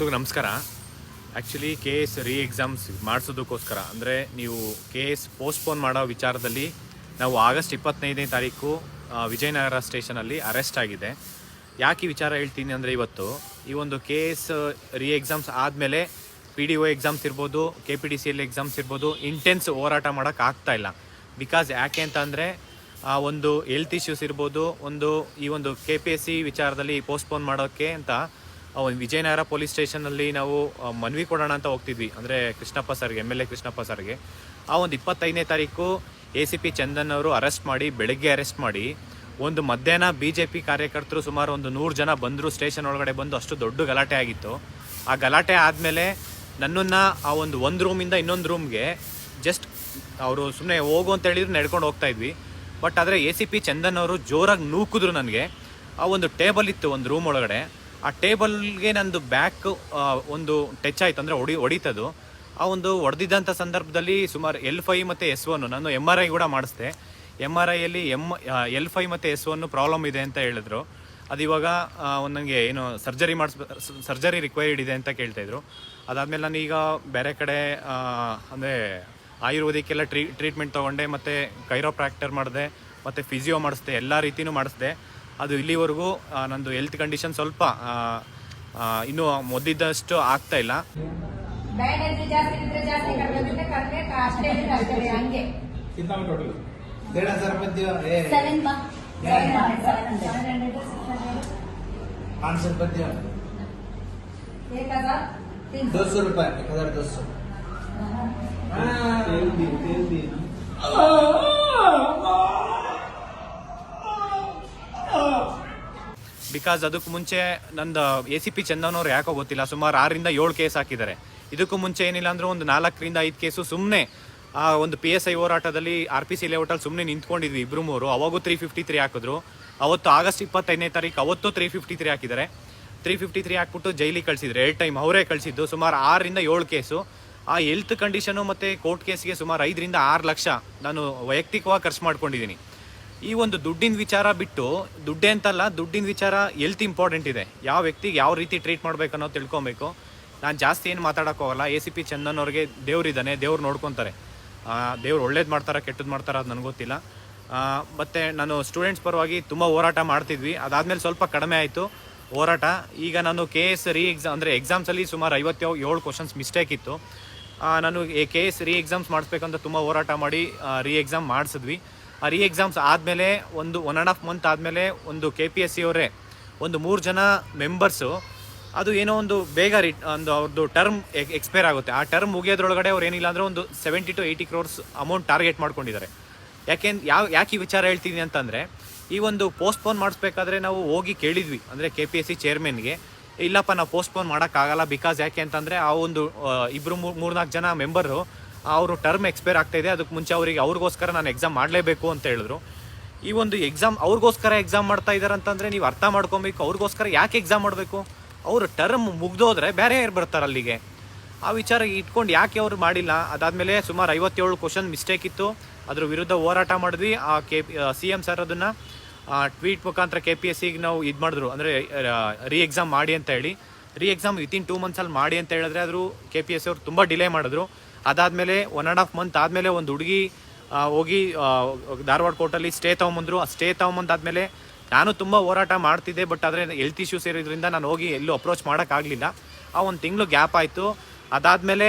ಎಲ್ರಿಗೂ ನಮಸ್ಕಾರ. Actually K S re exams ಮಾಡಿಸೋದಕ್ಕೋಸ್ಕರ, ಅಂದರೆ ನೀವು ಕೆ ಎಸ್ ಪೋಸ್ಟ್ಪೋನ್ ಮಾಡೋ ವಿಚಾರದಲ್ಲಿ ನಾವು ಆಗಸ್ಟ್ ಇಪ್ಪತ್ತೈದನೇ ತಾರೀಕು ವಿಜಯನಗರ ಸ್ಟೇಷನಲ್ಲಿ ಅರೆಸ್ಟ್ ಆಗಿದೆ. ಯಾಕೆ ಈ ವಿಚಾರ ಹೇಳ್ತೀನಿ ಅಂದರೆ ಇವತ್ತು, ಈ ಒಂದು ಕೆ ಎಸ್ ರೀ ಎಕ್ಸಾಮ್ಸ್ ಆದಮೇಲೆ ಪಿ ಡಿ ಒ ಎಕ್ಸಾಮ್ಸ್ ಇರ್ಬೋದು K P D C L exams ಇರ್ಬೋದು ಇಂಟೆನ್ಸ್ ಹೋರಾಟ ಮಾಡೋಕ್ಕಾಗ್ತಾ ಇಲ್ಲ. ಬಿಕಾಸ್ ಯಾಕೆ ಅಂತ ಅಂದರೆ, ಆ, ಒಂದು ಹೆಲ್ತ್ ಇಶ್ಯೂಸ್ ಇರ್ಬೋದು, ಒಂದು ಈ ಒಂದು ಕೆ ಪಿ ಎಸ್ ಸಿ ವಿಚಾರದಲ್ಲಿ ಪೋಸ್ಟ್ಪೋನ್ ಮಾಡೋಕ್ಕೆ ಅಂತ ವಿಜಯನಗರ ಪೊಲೀಸ್ ಸ್ಟೇಷನಲ್ಲಿ ನಾವು ಮನವಿ ಕೊಡೋಣ ಅಂತ ಹೋಗ್ತಿದ್ವಿ. ಅಂದರೆ ಕೃಷ್ಣಪ್ಪ ಸರ್ಗೆ, ಎಂ ಎಲ್ ಎ ಕೃಷ್ಣಪ್ಪ ಸರ್ಗೆ. ಆ ಒಂದು ಇಪ್ಪತ್ತೈದನೇ ತಾರೀಕು ಎ ಸಿ ಪಿ ಚಂದನ್ ಅವರು ಅರೆಸ್ಟ್ ಮಾಡಿ, ಬೆಳಗ್ಗೆ ಅರೆಸ್ಟ್ ಮಾಡಿ, ಒಂದು ಮಧ್ಯಾಹ್ನ ಬಿ ಜೆ ಪಿ ಕಾರ್ಯಕರ್ತರು ಸುಮಾರು ಒಂದು ನೂರು ಜನ ಬಂದರು, ಸ್ಟೇಷನ್ ಒಳಗಡೆ ಬಂದು ಅಷ್ಟು ದೊಡ್ಡ ಗಲಾಟೆ ಆಗಿತ್ತು. ಆ ಗಲಾಟೆ ಆದಮೇಲೆ ನನ್ನನ್ನು ಆ ಒಂದು ಒಂದು ರೂಮಿಂದ ಇನ್ನೊಂದು ರೂಮ್ಗೆ ಜಸ್ಟ್ ಅವರು ಸುಮ್ಮನೆ ಹೋಗು ಅಂತ ಹೇಳಿದ್ರು, ನಡ್ಕೊಂಡು ಹೋಗ್ತಾ ಇದ್ವಿ. ಬಟ್ ಆದರೆ ಎ ಸಿ ಪಿ ಚಂದನ್ ಅವರು ಜೋರಾಗಿ ನೂಕಿದ್ರು ನನಗೆ. ಆ ಒಂದು ಟೇಬಲ್ ಇತ್ತು ಒಂದು ರೂಮ್ ಒಳಗಡೆ. ಆ ಟೇಬಲ್ಗೆ ನಂದು ಬ್ಯಾಕ್ ಒಂದು ಟಚ್ ಆಯ್ತು ಅಂದರೆ ಹೊಡಿ ಹೊಡಿತದು ಆ ಒಂದು ಹೊಡೆದಿದ್ದಂಥ ಸಂದರ್ಭದಲ್ಲಿ ಸುಮಾರು ಎಲ್ ಫೈ ಮತ್ತು ಎಸ್ ಒನ್ ನಾನು ಎಂ ಆರ್ ಐ ಕೂಡ ಮಾಡಿಸ್ದೆ. ಎಂ ಆರ್ ಐಯಲ್ಲಿ ಎಂ ಎಲ್ ಫೈ ಮತ್ತು ಎಸ್ ಒನ್ ಪ್ರಾಬ್ಲಮ್ ಇದೆ ಅಂತ ಹೇಳಿದ್ರು. ಅದು ಇವಾಗ ನನಗೆ ಏನು ಸರ್ಜರಿ ಮಾಡಿಸ್, ಸರ್ಜರಿ ರಿಕ್ವೈರ್ಡ್ ಇದೆ ಅಂತ ಕೇಳ್ತಾಯಿದ್ರು ಅದಾದಮೇಲೆ ನಾನು ಈಗ ಬೇರೆ ಕಡೆ ಅಂದರೆ ಆಯುರ್ವೇದಿಕ್ ಎಲ್ಲ ಟ್ರೀ, ಟ್ರೀಟ್ಮೆಂಟ್ ತೊಗೊಂಡೆ, ಮತ್ತು ಕೈರೋಪ್ರಾಕ್ಟರ್ ಮಾಡಿದೆ, ಮತ್ತು ಫಿಸಿಯೋ ಮಾಡಿಸ್ದೆ, ಎಲ್ಲ ರೀತಿನೂ ಮಾಡಿಸ್ದೆ. ಅದು ಇಲ್ಲಿವರೆಗೂ ನಂದು ಹೆಲ್ತ್ ಕಂಡೀಷನ್ ಸ್ವಲ್ಪ ಇನ್ನೂ ಮೊದಲಿದ್ದಷ್ಟು ಆಗ್ತಾ ಇಲ್ಲ. ಇದ್ರೆ ಬಿಕಾಸ್ ಅದಕ್ಕೂ ಮುಂಚೆ ನಂದು ಎ ಸಿ ಪಿ ಚಂದನ್ ಅವ್ರು ಯಾಕೋ ಗೊತ್ತಿಲ್ಲ, ಸುಮಾರು ಆರರಿಂದ ಏಳು ಕೇಸ್ ಹಾಕಿದ್ದಾರೆ. ಇದಕ್ಕೂ ಮುಂಚೆ ಏನಿಲ್ಲ ಅಂದ್ರೆ ಒಂದು ನಾಲ್ಕರಿಂದ ಐದು ಕೇಸು ಸುಮ್ಮನೆ ಆ, ಒಂದು ಪಿ ಎಸ್ ಐ ಹೋರಾಟದಲ್ಲಿ ಆರ್ ಪಿ ಸಿ ಲೇಔಟಲ್ಲಿ ಸುಮ್ಮನೆ ನಿಂತ್ಕೊಂಡಿದ್ವಿ ಇಬ್ಬರು ಮೂರು. ಅವಾಗೂ ತ್ರೀ ಫಿಫ್ಟಿ ತ್ರೀ ಹಾಕಿದ್ರು. ಅವತ್ತು ಆಗಸ್ಟ್ ಇಪ್ಪತ್ತೈದನೇ ತಾರೀಕು ಅವತ್ತು ತ್ರೀ ಫಿಫ್ಟಿ ತ್ರೀ ಹಾಕಿದ್ದಾರೆ. ತ್ರೀ ಫಿಫ್ಟಿ ತ್ರೀ ಹಾಕ್ಬಿಟ್ಟು ಜೈಲಿಗೆ ಕಳಿಸಿದ್ರು, ಎರಡು ಟೈಮ್ ಅವರೇ ಕಳಿಸಿದ್ದು, ಸುಮಾರು ಆರರಿಂದ ಏಳು ಕೇಸು. ಆ ಹೆಲ್ತ್ ಕಂಡೀಷನು ಮತ್ತು ಕೋರ್ಟ್ ಕೇಸ್ಗೆ ಸುಮಾರು ಐದರಿಂದ ಆರು ಲಕ್ಷ ನಾನು ವೈಯಕ್ತಿಕವಾಗಿ ಖರ್ಚು ಮಾಡ್ಕೊಂಡಿದ್ದೀನಿ. ಈ ಒಂದು ದುಡ್ಡಿನ ವಿಚಾರ ಬಿಟ್ಟು ದುಡ್ಡೆ ಅಂತಲ್ಲ, ದುಡ್ಡಿನ ವಿಚಾರ ಎಲ್ತ್ ಇಂಪಾರ್ಟೆಂಟ್ ಇದೆ. ಯಾವ ವ್ಯಕ್ತಿಗೆ ಯಾವ ರೀತಿ ಟ್ರೀಟ್ ಮಾಡ್ಬೇಕು ಅನ್ನೋದು ತಿಳ್ಕೊಬೇಕು. ನಾನು ಜಾಸ್ತಿ ಏನು ಮಾತಾಡೋಕ್ಕೋಗಲ್ಲ ಎ ಸಿ ಪಿ ಚಂದನ್ ಅವ್ರಿಗೆ ದೇವ್ರಿದ್ದಾನೆ ದೇವ್ರು ನೋಡ್ಕೊತಾರೆ. ದೇವ್ರು ಒಳ್ಳೇದು ಮಾಡ್ತಾರೆ ಕೆಟ್ಟದ್ದು ಮಾಡ್ತಾರೆ ಅದು ನನಗೆ ಗೊತ್ತಿಲ್ಲ. ಮತ್ತು ನಾನು ಸ್ಟೂಡೆಂಟ್ಸ್ ಪರವಾಗಿ ತುಂಬ ಹೋರಾಟ ಮಾಡ್ತಿದ್ವಿ. ಅದಾದಮೇಲೆ ಸ್ವಲ್ಪ ಕಡಿಮೆ ಆಯಿತು. ಹೋರಾಟ. ಈಗ ನಾನು ಕೆ ಎಸ್ ರೀ ಎಕ್ಸಾಮ್ ಅಂದರೆ ಎಕ್ಸಾಮ್ಸಲ್ಲಿ ಸುಮಾರು ಐವತ್ತೇಳು ಏಳು ಕ್ವಶನ್ಸ್ ಮಿಸ್ಟೇಕ್ ಇತ್ತು. ನಾನು ಕೆ ಎಸ್ ರೀ ಎಕ್ಸಾಮ್ಸ್ ಮಾಡಿಸ್ಬೇಕಂತ ತುಂಬ ಹೋರಾಟ ಮಾಡಿ ರೀ ಎಕ್ಸಾಮ್ ಮಾಡಿಸಿದ್ವಿ. ಆ ರೀ ಎಕ್ಸಾಮ್ಸ್ ಆದಮೇಲೆ ಒಂದು ಒನ್ ಆ್ಯಂಡ್ ಹಾಫ್ ಮಂತ್ ಆದಮೇಲೆ ಒಂದು ಕೆ ಪಿ ಎಸ್ ಸಿ ಅವರೇ ಒಂದು ಮೂರು ಜನ ಮೆಂಬರ್ಸು ಅದು ಏನೋ ಒಂದು ಬೇಗ ರಿ ಒಂದು ಅವ್ರದ್ದು ಟರ್ಮ್ ಎಕ್ಸ್ಪೈರ್ ಆಗುತ್ತೆ. ಆ ಟರ್ಮ್ ಮುಗಿಯೋದ್ರೊಳಗಡೆ ಅವ್ರು ಏನಿಲ್ಲ ಅಂದರೆ ಒಂದು seventy two eighty crores amount target ಮಾಡ್ಕೊಂಡಿದ್ದಾರೆ. ಯಾಕೆ ಯಾವ, ಯಾಕೆ ಈ ವಿಚಾರ ಹೇಳ್ತೀನಿ ಅಂತಂದರೆ, ಈ ಒಂದು ಪೋಸ್ಟ್ಪೋನ್ ಮಾಡಿಸ್ಬೇಕಾದ್ರೆ ನಾವು ಹೋಗಿ ಕೇಳಿದ್ವಿ, ಅಂದರೆ ಕೆ ಪಿ ಎಸ್ ಸಿ ಚೇರ್ಮನ್ಗೆ ಇಲ್ಲಪ್ಪ ನಾವು ಪೋಸ್ಟ್ಪೋನ್ ಮಾಡೋಕ್ಕಾಗಲ್ಲ ಬಿಕಾಸ್ ಯಾಕೆ ಅಂತಂದರೆ ಆ ಒಂದು ಇಬ್ಬರು ಮೂರು ಮೂರ್ನಾಲ್ಕು ಜನ ಮೆಂಬರು ಅವರು ಟರ್ಮ್ ಎಕ್ಸ್ಪೈರ್ ಆಗ್ತಾ ಇದೆ. ಅದಕ್ಕೆ ಮುಂಚೆ ಅವರಿಗೆ ಅವ್ರಿಗೋಸ್ಕರ ನಾನು ಎಕ್ಸಾಮ್ ಮಾಡಲೇಬೇಕು ಅಂತ ಹೇಳಿದ್ರು. ಈ ಒಂದು ಎಕ್ಸಾಮ್ ಅವ್ರಿಗೋಸ್ಕರ ಎಕ್ಸಾಮ್ ಮಾಡ್ತಾ ಇದ್ದಾರೆ ಅಂತಂದರೆ ನೀವು ಅರ್ಥ ಮಾಡ್ಕೊಬೇಕು. ಅವ್ರಿಗೋಸ್ಕರ ಯಾಕೆ ಎಕ್ಸಾಮ್ ಮಾಡಬೇಕು? ಅವರು ಟರ್ಮ್ ಮುಗ್ದೋದ್ರೆ ಬೇರೆ ಯಾರು ಬರ್ತಾರೆ ಅಲ್ಲಿಗೆ? ಆ ವಿಚಾರ ಇಟ್ಕೊಂಡು ಯಾಕೆ ಅವರು ಮಾಡಿಲ್ಲ? ಅದಾದಮೇಲೆ ಸುಮಾರು ಐವತ್ತೇಳು ಕ್ವಶನ್ ಮಿಸ್ಟೇಕ್ ಇತ್ತು. ಅದ್ರ ವಿರುದ್ಧ ಹೋರಾಟ ಮಾಡಿದ್ವಿ. ಆ ಕೆ ಸಿ ಎಂ ಸರ್ ಅದನ್ನು ಟ್ವೀಟ್ ಮುಖಾಂತರ ಕೆ ಪಿ ಎಸ್ ಸಿಗೆ ನಾವು ಇದು ಮಾಡಿದ್ರು. ಅಂದರೆ ರೀ ಎಕ್ಸಾಮ್ ಮಾಡಿ ಅಂತ ಹೇಳಿ. ರೀ ಎಕ್ಸಾಮ್ ವಿತಿನ್ ಟೂ ಮಂತ್ಸಲ್ಲಿ ಮಾಡಿ ಅಂತ ಹೇಳಿದ್ರೆ ಆದರೂ ಕೆ ಪಿ ಎಸ್ ಅವರು ತುಂಬ ಡಿಲೇ ಮಾಡಿದ್ರು. ಅದಾದಮೇಲೆ ಒನ್ ಆ್ಯಂಡ್ ಹಾಫ್ ಮಂತ್ ಆದಮೇಲೆ ಒಂದು ಹುಡುಗಿ ಹೋಗಿ ಧಾರವಾಡ ಕೋರ್ಟಲ್ಲಿ ಸ್ಟೇ ತೊಗೊಂಬಂದ್ರು. ಆ ಸ್ಟೇ ತೊಗೊಂಬಂದಾದ್ಮೇಲೆ ನಾನು ತುಂಬ ಹೋರಾಟ ಮಾಡ್ತಿದ್ದೆ ಬಟ್ ಆದರೆ ಹೆಲ್ತ್ ಇಶ್ಯೂಸ್ ಇರೋದ್ರಿಂದ ನಾನು ಹೋಗಿ ಎಲ್ಲೂ ಅಪ್ರೋಚ್ ಮಾಡೋಕ್ಕಾಗಲಿಲ್ಲ. ಆ ಒಂದು ತಿಂಗಳು ಗ್ಯಾಪ್ ಆಯಿತು. ಅದಾದಮೇಲೆ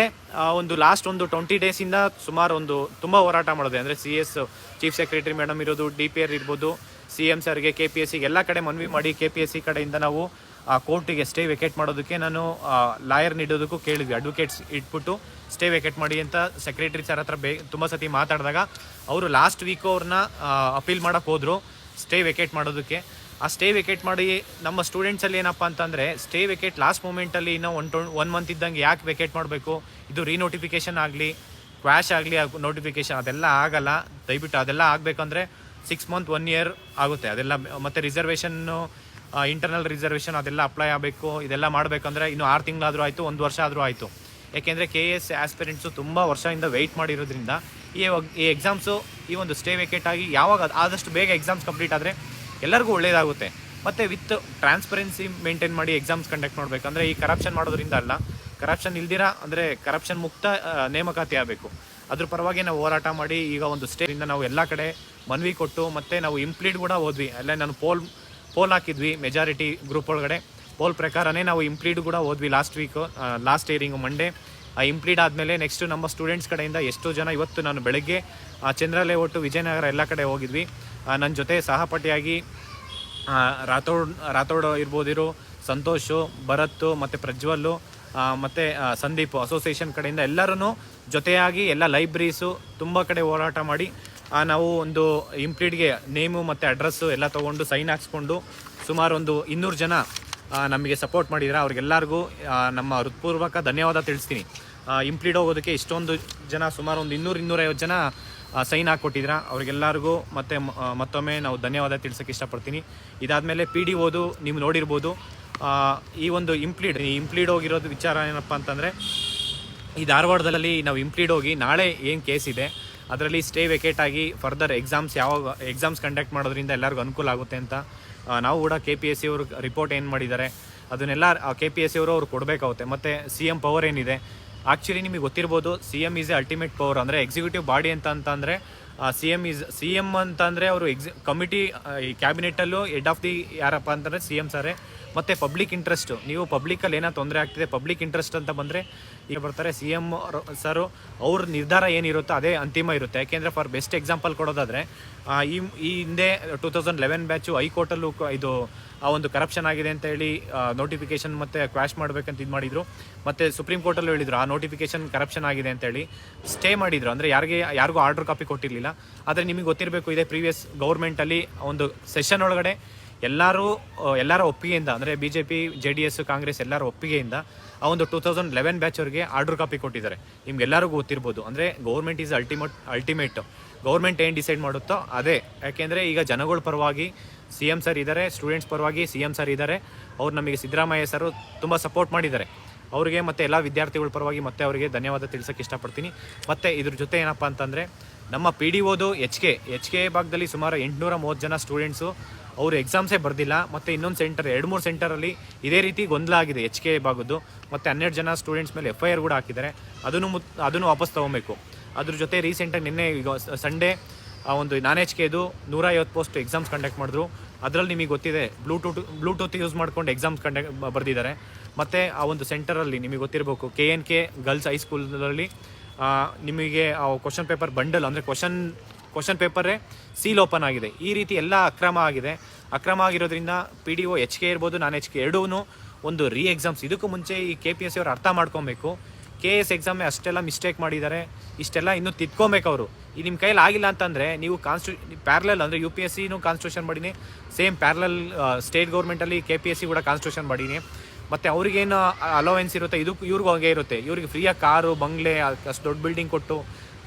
ಒಂದು ಲಾಸ್ಟ್ ಒಂದು ಟ್ವೆಂಟಿ ಡೇಸಿಂದ ಸುಮಾರು ಒಂದು ತುಂಬ ಹೋರಾಟ ಮಾಡಿದೆ. ಅಂದರೆ C S chief secretary madam ಇರೋದು ಡಿ ಪಿ ಆರ್ ಇರ್ಬೋದು ಸಿ ಎಂ ಸರ್ಗೆ ಕೆ ಪಿ ಎಸ್ ಸಿಗೆ ಎಲ್ಲ ಕಡೆ ಮನವಿ ಮಾಡಿ ಕೆ ಪಿ ಎಸ್ ಸಿ ಕಡೆಯಿಂದ ನಾವು ಕೋರ್ಟಿಗೆ ಸ್ಟೇ ವೆಕೇಟ್ ಮಾಡೋದಕ್ಕೆ ನಾನು ಲಾಯರ್ ನೀಡೋದಕ್ಕೂ ಕೇಳಿದ್ವಿ. ಅಡ್ವೊಕೇಟ್ಸ್ ಇಟ್ಬಿಟ್ಟು ಸ್ಟೇ ವೆಕೇಟ್ ಮಾಡಿ ಅಂತ ಸೆಕ್ರೆಟರಿ ಸರ್ ಹತ್ರ ಬೇ, ತುಂಬ ಸತಿ ಮಾತಾಡಿದಾಗ ಅವರು ಲಾಸ್ಟ್ ವೀಕು ಅವ್ರನ್ನ ಅಪೀಲ್ ಮಾಡೋಕ್ಕೆ ಹೋದರು ಸ್ಟೇ ವೆಕೇಟ್ ಮಾಡೋದಕ್ಕೆ. ಆ ಸ್ಟೇ ವೆಕೇಟ್ ಮಾಡಿ ನಮ್ಮ ಸ್ಟೂಡೆಂಟ್ಸಲ್ಲಿ ಏನಪ್ಪ ಅಂತಂದರೆ ಸ್ಟೇ ವೆಕೇಟ್ ಲಾಸ್ಟ್ ಮೂಮೆಂಟಲ್ಲಿ ಇನ್ನೂ ಒನ್ ಟೊ ಒನ್ ಮಂತ್ ಇದ್ದಂಗೆ ಯಾಕೆ ವೆಕೇಟ್ ಮಾಡಬೇಕು? ಇದು ರೀನೋಟಿಫಿಕೇಷನ್ ಆಗಲಿ ಕ್ವಾಶ್ ಆಗಲಿ ನೋಟಿಫಿಕೇಷನ್ ಅದೆಲ್ಲ ಆಗಲ್ಲ. ದಯವಿಟ್ಟು ಅದೆಲ್ಲ ಆಗಬೇಕಂದ್ರೆ ಸಿಕ್ಸ್ ಮಂತ್ ಒನ್ ಇಯರ್ ಆಗುತ್ತೆ. ಅದೆಲ್ಲ ಮತ್ತು ರಿಸರ್ವೇಷನ್ನು ಇಂಟರ್ನಲ್ ರಿಸರ್ವೇಷನ್ ಅದೆಲ್ಲ ಅಪ್ಲೈ ಆಗಬೇಕು, ಇದೆಲ್ಲ ಮಾಡಬೇಕಂದ್ರೆ ಇನ್ನು ಆರು ತಿಂಗಳಾದರೂ ಆಯಿತು, ಒಂದು ವರ್ಷ ಆದರೂ ಆಯಿತು. ಏಕೆಂದರೆ ಕೆ ಎಸ್ ಆಸ್ಪಿರೆಂಟ್ಸು ತುಂಬ ವರ್ಷದಿಂದ ವೆಯ್ಟ್ ಮಾಡಿರೋದ್ರಿಂದ ಈ ಈ ಎಕ್ಸಾಮ್ಸು ಈ ಒಂದು ಸ್ಟೇ ವೆಕೇಟ್ ಆಗಿ ಯಾವಾಗ ಆದಷ್ಟು ಬೇಗ ಎಕ್ಸಾಮ್ಸ್ ಕಂಪ್ಲೀಟ್ ಆದರೆ ಎಲ್ಲರಿಗೂ ಒಳ್ಳೆಯದಾಗುತ್ತೆ ಮತ್ತು ವಿತ್ ಟ್ರಾನ್ಸ್ಪರೆನ್ಸಿ ಮೇಂಟೈನ್ ಮಾಡಿ ಎಕ್ಸಾಮ್ಸ್ ಕಂಡಕ್ಟ್ ಮಾಡಬೇಕು ಅಂದರೆ ಈ ಕರಪ್ಷನ್ ಮಾಡೋದ್ರಿಂದ ಅಲ್ಲ ಕರಪ್ಷನ್ ಇಲ್ದಿರ ಅಂದರೆ ಕರಪ್ಷನ್ ಮುಕ್ತ ನೇಮಕಾತಿ ಆಗಬೇಕು. ಅದ್ರ ಪರವಾಗಿ ನಾವು ಹೋರಾಟ ಮಾಡಿ ಈಗ ಒಂದು ಸ್ಟೇಯಿಂದ ನಾವು ಎಲ್ಲ ಕಡೆ ಮನವಿ ಕೊಟ್ಟು ಮತ್ತು ನಾವು ಇಂಪ್ಲೀಟ್ ಕೂಡ ಹೋದ್ವಿ. ಅಲ್ಲೇ ನಾನು ಪೋಲ್ ಪೋಲ್ ಹಾಕಿದ್ವಿ ಮೆಜಾರಿಟಿ ಗ್ರೂಪ್ ಒಳಗಡೆ. ಪೋಲ್ ಪ್ರಕಾರನೇ ನಾವು ಇಂಪ್ಲೀಡ್ ಕೂಡ ಹೋದ್ವಿ last week last hearing Monday ಆ ಇಂಪ್ಲೀಡ್ ಆದಮೇಲೆ ನೆಕ್ಸ್ಟ್ ನಮ್ಮ ಸ್ಟೂಡೆಂಟ್ಸ್ ಕಡೆಯಿಂದ ಎಷ್ಟು ಜನ ಇವತ್ತು ನಾನು ಬೆಳಗ್ಗೆ ಚಂದ್ರಾಲಯ ಒಟ್ಟು ವಿಜಯನಗರ ಎಲ್ಲ ಕಡೆ ಹೋಗಿದ್ವಿ. ನನ್ನ ಜೊತೆ ಸಹಪಾಠಿಯಾಗಿ ರಾಥೋಡ್ ರಾಥೋಡ್ ಇರ್ಬೋದಿರು, ಸಂತೋಷು, ಭರತ್ ಮತ್ತು ಪ್ರಜ್ವಲ್ಲು ಮತ್ತು ಸಂದೀಪ್ ಅಸೋಸಿಯೇಷನ್ ಕಡೆಯಿಂದ ಎಲ್ಲರೂ ಜೊತೆಯಾಗಿ ಎಲ್ಲ ಲೈಬ್ರರೀಸು ತುಂಬ ಕಡೆ ಹೋರಾಟ ಮಾಡಿ ನಾವು ಒಂದು ಇಂಪ್ಲೀಡ್ಗೆ ನೇಮು ಮತ್ತು ಅಡ್ರೆಸ್ಸು ಎಲ್ಲ ತೊಗೊಂಡು ಸೈನ್ ಹಾಕ್ಸ್ಕೊಂಡು ಸುಮಾರು ಒಂದು ಇನ್ನೂರು ಜನ ನಮಗೆ ಸಪೋರ್ಟ್ ಮಾಡಿದ್ರೆ ಅವ್ರಿಗೆಲ್ಲರಿಗೂ ನಮ್ಮ ಹೃತ್ಪೂರ್ವಕ ಧನ್ಯವಾದ ತಿಳಿಸ್ತೀನಿ. ಇಂಪ್ಲೀಡ್ ಹೋಗೋದಕ್ಕೆ ಇಷ್ಟೊಂದು ಜನ, ಸುಮಾರು ಒಂದು ಇನ್ನೂರು, ಇನ್ನೂರೈವತ್ತು ಜನ ಸೈನ್ ಹಾಕ್ಕೊಟ್ಟಿದ್ರ. ಅವ್ರಿಗೆಲ್ಲರಿಗೂ ಮತ್ತೆ ಮತ್ತೊಮ್ಮೆ ನಾವು ಧನ್ಯವಾದ ತಿಳಿಸೋಕೆ ಇಷ್ಟಪಡ್ತೀನಿ. ಇದಾದಮೇಲೆ ಪಿ ಡಿ ಓದು ನೀವು ನೋಡಿರ್ಬೋದು. ಈ ಒಂದು ಇಂಪ್ಲೀಡ್ ಈ ಇಂಪ್ಲೀಡ್ ಹೋಗಿರೋದು ವಿಚಾರ ಏನಪ್ಪ ಅಂತಂದರೆ, ಈ ಧಾರವಾಡದಲ್ಲಿ ನಾವು ಇಂಪ್ಲೀಡ್ ಹೋಗಿ ನಾಳೆ ಏನು ಕೇಸ್ ಇದೆ ಅದರಲ್ಲಿ ಸ್ಟೇ ವೆಕೇಟ್ ಆಗಿ ಫರ್ದರ್ ಎಕ್ಸಾಮ್ಸ್ ಯಾವಾಗ ಎಕ್ಸಾಮ್ಸ್ ಕಂಡಕ್ಟ್ ಮಾಡೋದ್ರಿಂದ ಎಲ್ಲರಿಗೂ ಅನುಕೂಲ ಆಗುತ್ತೆ ಅಂತ ನಾವು ಕೂಡ ಕೆ ಪಿ ಎಸ್ ಸಿ ಅವರು ರಿಪೋರ್ಟ್ ಏನು ಮಾಡಿದ್ದಾರೆ, ಅದನ್ನೆಲ್ಲ ಕೆ ಪಿ ಎಸ್ ಸಿ ಅವರು ಅವ್ರು ಕೊಡಬೇಕಾಗುತ್ತೆ. ಮತ್ತು ಸಿ ಎಂ ಪವರ್ ಏನಿದೆ? ಆ್ಯಕ್ಚುಲಿ ನಿಮಗೆ ಗೊತ್ತಿರ್ಬೋದು C M is a ultimate power ಅಂದರೆ ಎಕ್ಸಿಕ್ಯೂಟಿವ್ ಬಾಡಿ ಅಂತ ಅಂತಂದರೆ C M is C M ಅಂತಂದರೆ ಅವರು ಎಕ್ಸ್ ಕಮಿಟಿ ಈ ಕ್ಯಾಬಿನೆಟಲ್ಲೂ ಹೆಡ್ ಆಫ್ ದಿ ಯಾರಪ್ಪ ಅಂತಂದರೆ ಸಿ ಎಂ ಸಾರೇ ಮತ್ತು ಪಬ್ಲಿಕ್ ಇಂಟ್ರೆಸ್ಟು ನೀವು ಪಬ್ಲಿಕಲ್ಲಿ ಏನೋ ತೊಂದರೆ ಆಗ್ತಿದೆ ಪಬ್ಲಿಕ್ ಇಂಟ್ರೆಸ್ಟ್ ಅಂತ ಬಂದರೆ ಈಗ ಬರ್ತಾರೆ. ಸಿ ಎಂ ಸರ್ ಅವ್ರ ನಿರ್ಧಾರ ಏನಿರುತ್ತೋ ಅದೇ ಅಂತಿಮ ಇರುತ್ತೆ. ಯಾಕೆಂದರೆ ಫಾರ್ ಬೆಸ್ಟ್ ಎಕ್ಸಾಂಪಲ್ ಕೊಡೋದಾದರೆ ಈ ಈ ಹಿಂದೆ ಟೂ ತೌಸಂಡ್ ಲೆವೆನ್ ಬ್ಯಾಚು ಹೈಕೋರ್ಟಲ್ಲೂ ಇದು, ಆ ಒಂದು ಕರಪ್ಷನ್ ಆಗಿದೆ ಅಂತ ಹೇಳಿ ನೋಟಿಫಿಕೇಶನ್ ಮತ್ತೆ ಕ್ವಾಶ್ ಮಾಡಬೇಕಂತ ಇದು ಮಾಡಿದ್ರು. ಮತ್ತೆ ಸುಪ್ರೀಂ ಕೋರ್ಟಲ್ಲೂ ಹೇಳಿದ್ರು, ಆ ನೋಟಿಫಿಕೇಶನ್ ಕರಪ್ಷನ್ ಆಗಿದೆ ಅಂತ ಹೇಳಿ ಸ್ಟೇ ಮಾಡಿದ್ರು. ಅಂದರೆ ಯಾರಿಗೆ, ಯಾರಿಗೂ ಆರ್ಡರ್ ಕಾಪಿ ಕೊಟ್ಟಿರಲಿಲ್ಲ. ಆದರೆ ನಿಮಗೆ ಗೊತ್ತಿರಬೇಕು, ಇದೆ ಪ್ರೀವಿಯಸ್ ಗೌರ್ಮೆಂಟಲ್ಲಿ ಒಂದು ಸೆಷನ್ ಒಳಗಡೆ ಎಲ್ಲರೂ ಎಲ್ಲರ ಒಪ್ಪಿಗೆಯಿಂದ, ಅಂದರೆ B J P J D S Congress ಎಲ್ಲರ ಒಪ್ಪಿಗೆಯಿಂದ ಆ ಒಂದು ಟೂ ತೌಸಂಡ್ ಲೆವೆನ್ ಬ್ಯಾಚ್ ಅವರಿಗೆ ಆರ್ಡರ್ ಕಾಪಿ ಕೊಟ್ಟಿದ್ದಾರೆ. ನಿಮ್ಗೆಲ್ಲರಿಗೂ ಗೊತ್ತಿರ್ಬೋದು. ಅಂದರೆ government is ultimate ultimate government ಏನು ಡಿಸೈಡ್ ಮಾಡುತ್ತೋ ಅದೇ. ಯಾಕೆಂದರೆ ಈಗ ಜನಗಳ ಪರವಾಗಿ ಸಿ ಎಂ ಸರ್ ಇದ್ದಾರೆ ಸ್ಟೂಡೆಂಟ್ಸ್ ಪರವಾಗಿ ಸಿ ಎಂ ಸರ್ ಇದ್ದಾರೆ ಅವ್ರು ನಮಗೆ ಸಿದ್ದರಾಮಯ್ಯ ಸರ್ ತುಂಬ ಸಪೋರ್ಟ್ ಮಾಡಿದ್ದಾರೆ. ಅವರಿಗೆ ಮತ್ತು ಎಲ್ಲ ವಿದ್ಯಾರ್ಥಿಗಳ ಪರವಾಗಿ ಮತ್ತೆ ಅವರಿಗೆ ಧನ್ಯವಾದ ತಿಳಿಸೋಕೆ ಇಷ್ಟಪಡ್ತೀನಿ. ಮತ್ತು ಇದ್ರ ಜೊತೆ ಏನಪ್ಪ ಅಂತಂದರೆ, ನಮ್ಮ ಪಿ ಡಿ ಓದು ಎಚ್ ಕೆ ಎಚ್ ಕೆ ಭಾಗದಲ್ಲಿ ಸುಮಾರು ಎಂಟುನೂರ ಮೂವತ್ತು ಜನ ಸ್ಟೂಡೆಂಟ್ಸು ಅವರು ಎಕ್ಸಾಮ್ಸೇ ಬರ್ದಿಲ್ಲ, ಮತ್ತು ಇನ್ನೊಂದು ಸೆಂಟರ್ ಎರಡು ಮೂರು ಸೆಂಟರಲ್ಲಿ ಇದೇ ರೀತಿ ಗೊಂದಲ ಆಗಿದೆ ಎಚ್ ಕೆ ಭಾಗದ್ದು. ಮತ್ತು ಹನ್ನೆರಡು ಜನ ಸ್ಟೂಡೆಂಟ್ಸ್ ಮೇಲೆ ಎಫ್ ಐ ಆರ್ ಕೂಡ ಹಾಕಿದ್ದಾರೆ. ಅದನ್ನು ಮುತ್, ಅದನ್ನು ವಾಪಸ್ ತೊಗೊಬೇಕು. ಅದ್ರ ಜೊತೆ ರೀಸೆಂಟಾಗಿ ನಿನ್ನೆ ಈಗ ಸಂಡೇ ಆ ಒಂದು ನಾನ್ ಎಚ್ ಕೆದು ನೂರ ಐವತ್ತು ಪೋಸ್ಟ್ ಎಕ್ಸಾಮ್ಸ್ ಕಂಡಕ್ಟ್ ಮಾಡಿದ್ರು. ಅದರಲ್ಲಿ ನಿಮಗೆ ಗೊತ್ತಿದೆ ಬ್ಲೂಟೂತ್ ಬ್ಲೂಟೂತ್ ಯೂಸ್ ಮಾಡ್ಕೊಂಡು ಎಕ್ಸಾಮ್ಸ್ ಕಂಡಕ್ಟ್ ಬರೆದಿದ್ದಾರೆ. ಮತ್ತು ಆ ಒಂದು ಸೆಂಟರಲ್ಲಿ ನಿಮಗೆ ಗೊತ್ತಿರಬೇಕು ಕೆ ಎನ್ ಕೆ ಗರ್ಲ್ಸ್ ಹೈಸ್ಕೂಲಲ್ಲಿ ನಿಮಗೆ ಆ ಕ್ವಶನ್ ಪೇಪರ್ ಬಂಡಲ್ ಅಂದರೆ ಕ್ವಶನ್ ಕ್ವಶನ್ ಪೇಪರೇ ಸೀಲ್ ಓಪನ್ ಆಗಿದೆ. ಈ ರೀತಿ ಎಲ್ಲ ಅಕ್ರಮ ಆಗಿದೆ. ಅಕ್ರಮ ಆಗಿರೋದ್ರಿಂದ P D O H K ಇರ್ಬೋದು, ನಾನ್ ಎಚ್ ಕೆ ಎರಡೂ ಒಂದು ರೀ ಎಕ್ಸಾಮ್ಸ್ ಇದಕ್ಕೂ ಮುಂಚೆ ಈ ಕೆ ಪಿ ಎಸ್ ಸಿ ಅವ್ರು ಅರ್ಥ ಮಾಡ್ಕೊಬೇಕು. ಕೆ ಎಸ್ ಎಕ್ಸಾಮೇ ಅಷ್ಟೆಲ್ಲ ಮಿಸ್ಟೇಕ್ ಮಾಡಿದ್ದಾರೆ. ಇಷ್ಟೆಲ್ಲ ಇನ್ನೂ ತಿದ್ಕೊಬೇಕು ಅವರು. ಈ ನಿಮ್ಮ ಕೈಯಲ್ಲಿ ಆಗಿಲ್ಲ ಅಂತಂದರೆ ನೀವು ಕಾನ್ಸ್ಟಿ ಪ್ಯಾರ್ಲಲ್ ಅಂದರೆ ಯು ಪಿ ಎಸ್ ಸಿನೂ ಕಾನ್ಸ್ಟಿಟ್ಯೂಷನ್ ಮಾಡೀನಿ. ಸೇಮ್ ಪ್ಯಾರ್ಲಲ್ ಸ್ಟೇಟ್ ಗೌರ್ಮೆಂಟಲ್ಲಿ ಕೆ ಪಿ ಎಸ್ ಸಿ ಕೂಡ ಕಾನ್ಸ್ಟಿಟ್ಯೂಷನ್ ಮಾಡೀನಿ. ಮತ್ತು ಅವ್ರಿಗೇನು ಅಲೋವೆನ್ಸ್ ಇರುತ್ತೆ? ಇದು ಇವ್ರಿಗೂ ಹಂಗೆ ಇರುತ್ತೆ. ಇವ್ರಿಗೆ ಫ್ರೀಯಾಗಿ ಕಾರು, ಬಂಗ್ಲೆ ಅಷ್ಟು ದೊಡ್ಡ ಬಿಲ್ಡಿಂಗ್ ಕೊಟ್ಟು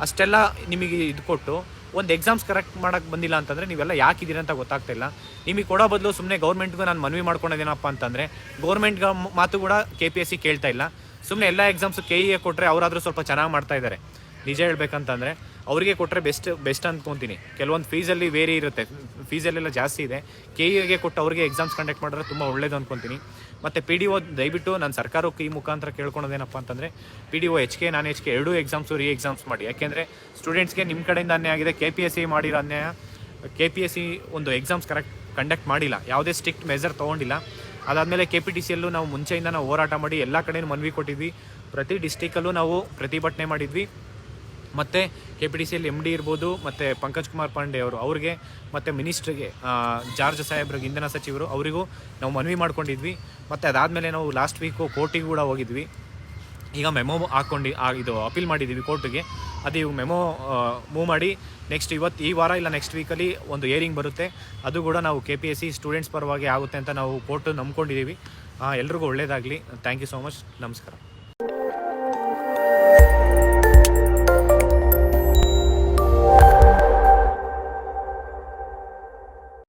ಅಷ್ಟೆಲ್ಲ ನಿಮಗೆ ಇದು ಕೊಟ್ಟು ಒಂದು ಎಕ್ಸಾಮ್ಸ್ ಕರೆಕ್ಟ್ ಮಾಡೋಕ್ಕೆ ಬಂದಿಲ್ಲ ಅಂತಂದರೆ ನೀವೆಲ್ಲ ಯಾಕಿದ್ದೀರಿ ಅಂತ ಗೊತ್ತಾಗ್ತಾ ಇಲ್ಲ. ನಿಮಗೆ ಕೊಡೋ ಬದಲು ಸುಮ್ಮನೆ ಗೌರ್ಮೆಂಟ್ಗೂ ನಾನು ಮನವಿ ಮಾಡ್ಕೊಂಡಿದ್ದೀನಪ್ಪ ಅಂತಂದರೆ ಗೌರ್ಮೆಂಟ್ಗೆ ಮಾತು ಕೂಡ ಕೆ ಪಿ ಎಸ್ ಸಿ ಕೇಳ್ತಾ ಇಲ್ಲ. ಸುಮ್ಮನೆ ಎಲ್ಲ ಎಕ್ಸಾಮ್ಸು ಕೆ ಇ ಕೊಟ್ಟರೆ ಅವರಾದರೂ ಸ್ವಲ್ಪ ಚೆನ್ನಾಗಿ ಮಾಡ್ತಾ ಇದ್ದಾರೆ ನಿಜ ಹೇಳ್ಬೇಕಂತಂದರೆ ಅವರಿಗೆ ಕೊಟ್ಟರೆ ಬೆಸ್ಟ್ ಬೆಸ್ಟ್ ಅಂದ್ಕೊತೀನಿ ಕೆಲವೊಂದು ಫೀಸಲ್ಲಿ ವೇರಿ ಇರುತ್ತೆ. ಫೀಸಲ್ಲೆಲ್ಲ ಜಾಸ್ತಿ ಇದೆ. ಕೆ ಇಗೆ ಕೊಟ್ಟು ಅವರಿಗೆ ಎಕ್ಸಾಮ್ಸ್ ಕಂಡಕ್ಟ್ ಮಾಡಿದ್ರೆ ತುಂಬ ಒಳ್ಳೇದು ಅಂದ್ಕೊತೀನಿ ಮತ್ತು ಪಿ ಡಿ ಒ ದಯವಿಟ್ಟು ನಾನು ಸರ್ಕಾರಕ್ಕೆ ಈ ಮುಖಾಂತರ ಕೇಳ್ಕೊಳೋದೇನಪ್ಪ ಅಂತಂದರೆ P D O H K non H K ಎರಡೂ ಎಕ್ಸಾಮ್ಸು ರೀ ಎಕ್ಸಾಮ್ಸ್ ಮಾಡಿ. ಯಾಕೆಂದರೆ ಸ್ಟೂಡೆಂಟ್ಸ್ಗೆ ನಿಮ್ಮ ಕಡೆಯಿಂದ ಅನ್ಯಾಯ ಆಗಿದೆ ಕೆ ಪಿ ಎಸ್ ಸಿ ಮಾಡಿರೋ ಅನ್ಯಾಯ ಕೆ ಪಿ ಎಸ್ ಸಿ ಒಂದು ಎಕ್ಸಾಮ್ಸ್ ಕರೆಕ್ಟ್ ಕಂಡಕ್ಟ್ ಮಾಡಿಲ್ಲ. ಯಾವುದೇ ಸ್ಟ್ರಿಕ್ಟ್ ಮೆಜರ್ ತೊಗೊಂಡಿಲ್ಲ. ಅದಾದಮೇಲೆ ಕೆ ಪಿ ಟಿ ಸಿಯಲ್ಲೂ ನಾವು ಮುಂಚೆಯಿಂದ ನಾವು ಹೋರಾಟ ಮಾಡಿ ಎಲ್ಲ ಕಡೆಯೂ ಮನವಿ ಕೊಟ್ಟಿದ್ವಿ. ಪ್ರತಿ ಡಿಸ್ಟಿಕಲ್ಲೂ ನಾವು ಪ್ರತಿಭಟನೆ ಮಾಡಿದ್ವಿ. ಮತ್ತು ಕೆ ಪಿ ಡಿ ಸಿಯಲ್ಲಿ ಎಂ ಡಿ ಇರ್ಬೋದು, ಮತ್ತು ಪಂಕಜ್ ಕುಮಾರ್ ಪಾಂಡೆ ಅವರು, ಅವ್ರಿಗೆ, ಮತ್ತು ಮಿನಿಸ್ಟ್ರಿಗೆ ಜಾರ್ಜ್ ಸಾಹೇಬ್ರಿಗೆ ಇಂಧನ ಸಚಿವರು, ಅವರಿಗೂ ನಾವು ಮನವಿ ಮಾಡ್ಕೊಂಡಿದ್ವಿ. ಮತ್ತು ಅದಾದಮೇಲೆ ನಾವು ಲಾಸ್ಟ್ ವೀಕು ಕೋರ್ಟಿಗೆ ಕೂಡ ಹೋಗಿದ್ವಿ. ಈಗ ಮೆಮೊ ಹಾಕ್ಕೊಂಡು ಇದು ಅಪೀಲ್ ಮಾಡಿದ್ದೀವಿ ಕೋರ್ಟಿಗೆ. ಅದು ಇವು ಮೆಮೊ ಮೂವ್ ಮಾಡಿ ನೆಕ್ಸ್ಟ್ ಇವತ್ತು ಈ ವಾರ ಇಲ್ಲ ನೆಕ್ಸ್ಟ್ ವೀಕಲ್ಲಿ ಒಂದು ಏರಿಂಗ್ ಬರುತ್ತೆ. ಅದು ಕೂಡ ನಾವು K P S C students ಪರವಾಗಿ ಆಗುತ್ತೆ ಅಂತ ನಾವು ಕೋರ್ಟ್ ನಂಬ್ಕೊಂಡಿದ್ದೀವಿ ಎಲ್ರಿಗೂ ಒಳ್ಳೆಯದಾಗಲಿ ಥ್ಯಾಂಕ್ ಯು ಸೋ ಮಚ್ ನಮಸ್ಕಾರ.